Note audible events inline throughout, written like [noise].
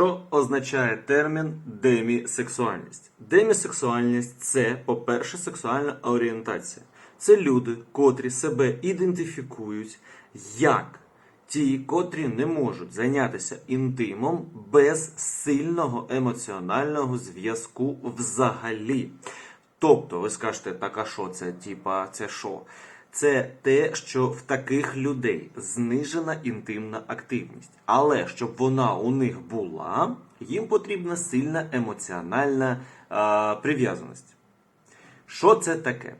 Що означає термін демісексуальність? Демісексуальність це, по-перше, сексуальна орієнтація. Це люди, котрі себе ідентифікують як ті, котрі не можуть зайнятися інтимом без сильного емоціонального зв'язку взагалі. Тобто, ви скажете, так а що це? Типа, це що? Це те, що в таких людей знижена інтимна активність. Але щоб вона у них була, їм потрібна сильна емоціональна е, прив'язаність. Що це таке?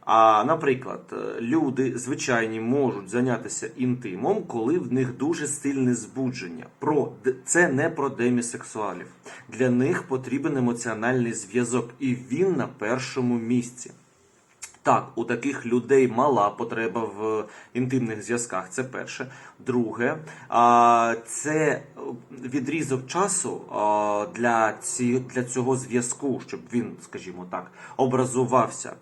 А, наприклад, е, люди звичайні можуть зайнятися інтимом, коли в них дуже сильне збудження. Про це не про демісексуалів. Для них потрібен емоціональний зв'язок, і він на першому місці. Так, у таких людей мала потреба в інтимних зв'язках. Це перше. Друге, це відрізок часу для, для цього зв'язку, щоб він, скажімо так, образувався.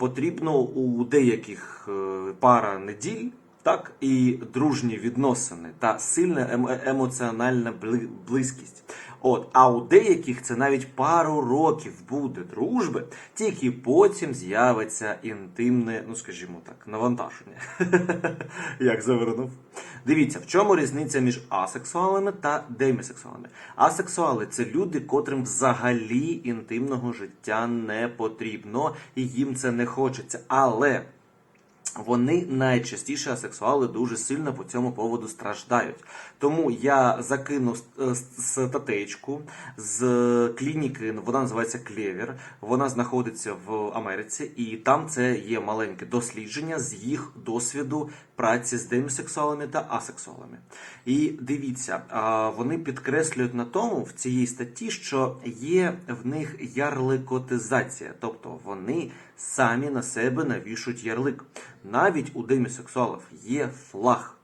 Потрібно у деяких е, пара неділь. Так, і дружні відносини та сильна ем- емоціональна близькість. От, а у деяких це навіть пару років буде дружби, тільки потім з'явиться інтимне, ну скажімо так, навантаження. [laughs] Як завернув. Дивіться, в чому різниця між асексуалами та демісексуалами. Асексуали це люди, котрим взагалі інтимного життя не потрібно, і їм це не хочеться. Але вони найчастіше асексуали дуже сильно по цьому поводу страждають. Тому я закину е, с- статейку з клініки, вона називається Клевер. Вона знаходиться в Америці, і там це є маленьке дослідження з їх досвіду праці з демісексуалами та асексуалами. І дивіться, вони підкреслюють на тому в цій статті, що є в них ярликотизація, тобто вони самі на себе навішують ярлик. Навіть у демісексуалів є флаг.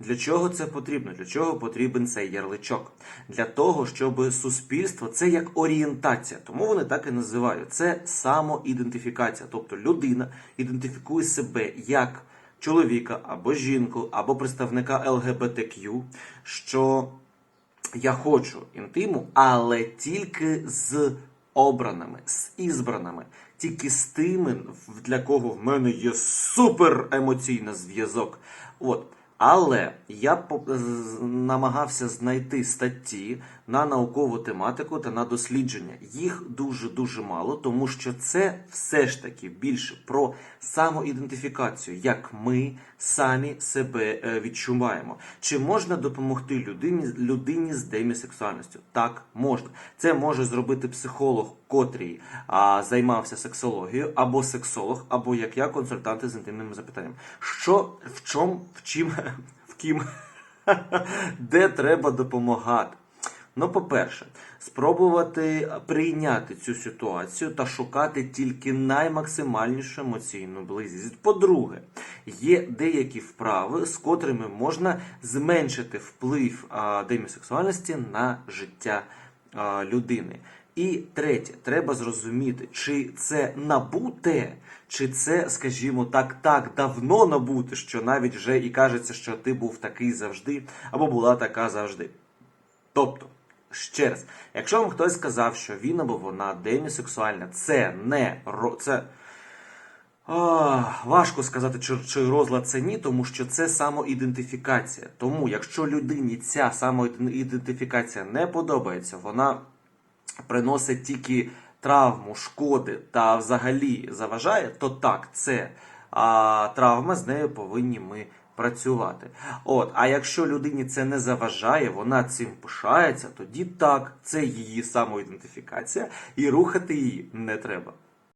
Для чого це потрібно? Для чого потрібен цей ярличок? Для того, щоб суспільство це як орієнтація, тому вони так і називають. Це самоідентифікація. Тобто людина ідентифікує себе як чоловіка або жінку, або представника ЛГБТQ, що я хочу інтиму, але тільки з обраними, з ізбраними, тільки з тими, для кого в мене є супер емоційний зв'язок. От. Але я по- намагався знайти статті на наукову тематику та на дослідження. Їх дуже дуже мало, тому що це все ж таки більше про самоідентифікацію, як ми самі себе е, відчуваємо. Чи можна допомогти людині, людині з демісексуальністю? Так, можна. Це може зробити психолог, котрий а, займався сексологією, або сексолог, або як я, консультанти з інтимними запитаннями. Що в чому, в чим, в ким, де треба допомагати? Ну, по-перше, спробувати прийняти цю ситуацію та шукати тільки наймаксимальнішу емоційну близькість. По-друге, є деякі вправи, з котрими можна зменшити вплив демісексуальності на життя людини. І третє, треба зрозуміти, чи це набуте, чи це, скажімо так, так давно набуте, що навіть вже і кажеться, що ти був такий завжди, або була така завжди. Тобто, ще раз, якщо вам хтось сказав, що він або вона демісексуальна, це не це. А, важко сказати, чи, чи розлад це ні, тому що це самоідентифікація. Тому, якщо людині ця самоідентифікація не подобається, вона приносить тільки травму, шкоди та взагалі заважає, то так, це а, травма, з нею повинні ми працювати. От, а якщо людині це не заважає, вона цим пишається, тоді так, це її самоідентифікація, і рухати її не треба.